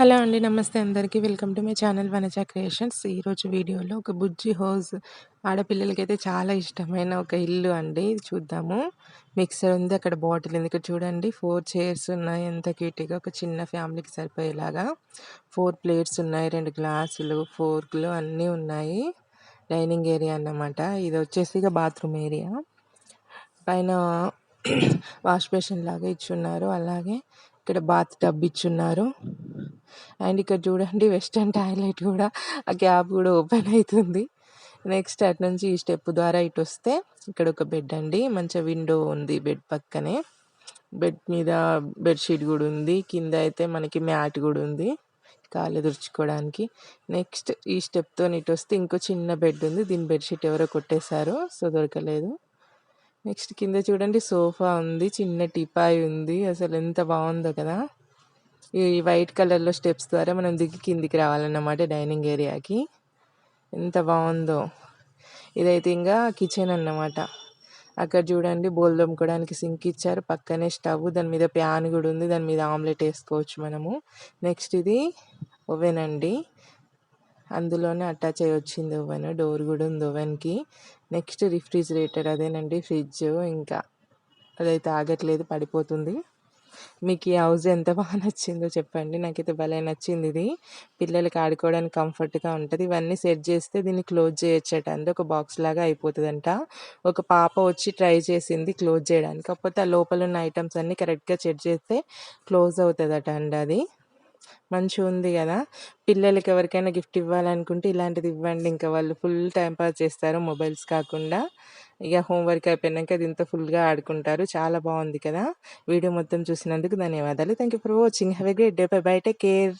Hello అండి నమస్తే అందరికీ. Welcome to my channel Vanaja creations. ఈరోజు వీడియోలో ఒక బుజ్జి హౌస్ ఆడపిల్లలకైతే చాలా ఇష్టమైన ఒక ఇల్లు అండి. ఇది చూద్దాము. మిక్సర్ ఉంది అక్కడ బాటిల్ ఉంది. ఇక్కడ చూడండి ఫోర్ చైర్స్ ఉన్నాయి. ఎంత క్యూటీగా ఒక చిన్న ఫ్యామిలీకి సరిపోయేలాగా. ఫోర్ ప్లేట్స్ ఉన్నాయి రెండు గ్లాసులు ఫోర్క్లు అన్నీ ఉన్నాయి. డైనింగ్ ఏరియా అన్నమాట. ఇది వచ్చేసి ఇక బాత్రూమ్ ఏరియా. పైన వాష్ బేసిన్ లాగా ఇచ్చున్నారు. అలాగే ఇక్కడ బాత్ టబ్ ఇచ్చున్నారు. అండ్ ఇక్కడ చూడండి వెస్టర్న్ టాయిలెట్ కూడా ఆ క్యాబ్ కూడా ఓపెన్ అవుతుంది నెక్స్ట్ అటు నుంచి ఈ స్టెప్ ద్వారా ఇటు వస్తే ఇక్కడ ఒక బెడ్ అండి. మంచి విండో ఉంది బెడ్ పక్కనే. బెడ్ మీద బెడ్షీట్ కూడా ఉంది. కింద అయితే మనకి మ్యాట్ కూడా ఉంది కాళ్ళు దుర్చుకోవడానికి నెక్స్ట్ ఈ స్టెప్తో ఇటు వస్తే ఇంకో చిన్న బెడ్ ఉంది. దీని బెడ్షీట్ ఎవరో కొట్టేశారు సో దొరకలేదు. నెక్స్ట్ కింద చూడండి సోఫా ఉంది. చిన్న టిపాయ్ ఉంది. అసలు ఎంత బాగుందో కదా. ఈ వైట్ కలర్లో స్టెప్స్ ద్వారా మనం దిగి కిందికి రావాలన్నమాట డైనింగ్ ఏరియాకి. ఎంత బాగుందో. ఇదైతే ఇంకా కిచెన్ అన్నమాట. అక్కడ చూడండి బోల్ దొమ్ముకోవడానికి సింక్ ఇచ్చారు. పక్కనే స్టవ్ దాని మీద ప్యాన్ కూడా ఉంది. దాని మీద ఆమ్లెట్ వేసుకోవచ్చు మనము. నెక్స్ట్ ఇది ఓవెన్ అండి. అందులోనే అటాచ్ అయ్యి వచ్చింది ఓవెన్. డోర్ కూడా ఉంది ఓవెన్కి. నెక్స్ట్ రిఫ్రిజిరేటర్ అదేనండి ఫ్రిడ్జ్ ఇంకా. అదైతే ఆగట్లేదు పడిపోతుంది. మీకు ఈ హౌస్ ఎంత బాగా నచ్చిందో చెప్పండి. నాకైతే భలే నచ్చింది ఇది పిల్లలకి ఆడుకోవడానికి కంఫర్ట్గా ఉంటుంది. ఇవన్నీ సెట్ చేస్తే దీన్ని క్లోజ్ చేయొచ్చట. అంటే ఒక బాక్స్ లాగా అయిపోతుందంట. ఒక పాప వచ్చి ట్రై చేసింది క్లోజ్ చేయడానికి. కాకపోతే ఆ లోపల ఉన్న ఐటమ్స్ అన్నీ కరెక్ట్గా సెట్ చేస్తే క్లోజ్ అవుతుందట అండి అది. మంచిగా ఉంది కదా. పిల్లలకి ఎవరికైనా గిఫ్ట్ ఇవ్వాలనుకుంటే ఇలాంటిది ఇవ్వండి. ఇంకా వాళ్ళు ఫుల్ టైం పాస్ చేస్తారు మొబైల్స్ కాకుండా. ఇక హోంవర్క్ అయిపోయినాక దీంతో ఫుల్గా ఆడుకుంటారు. చాలా బాగుంది కదా. వీడియో మొత్తం చూసినందుకు ధన్యవాదాలు. Thank you for watching. Have a great day. Bye bye. Take care.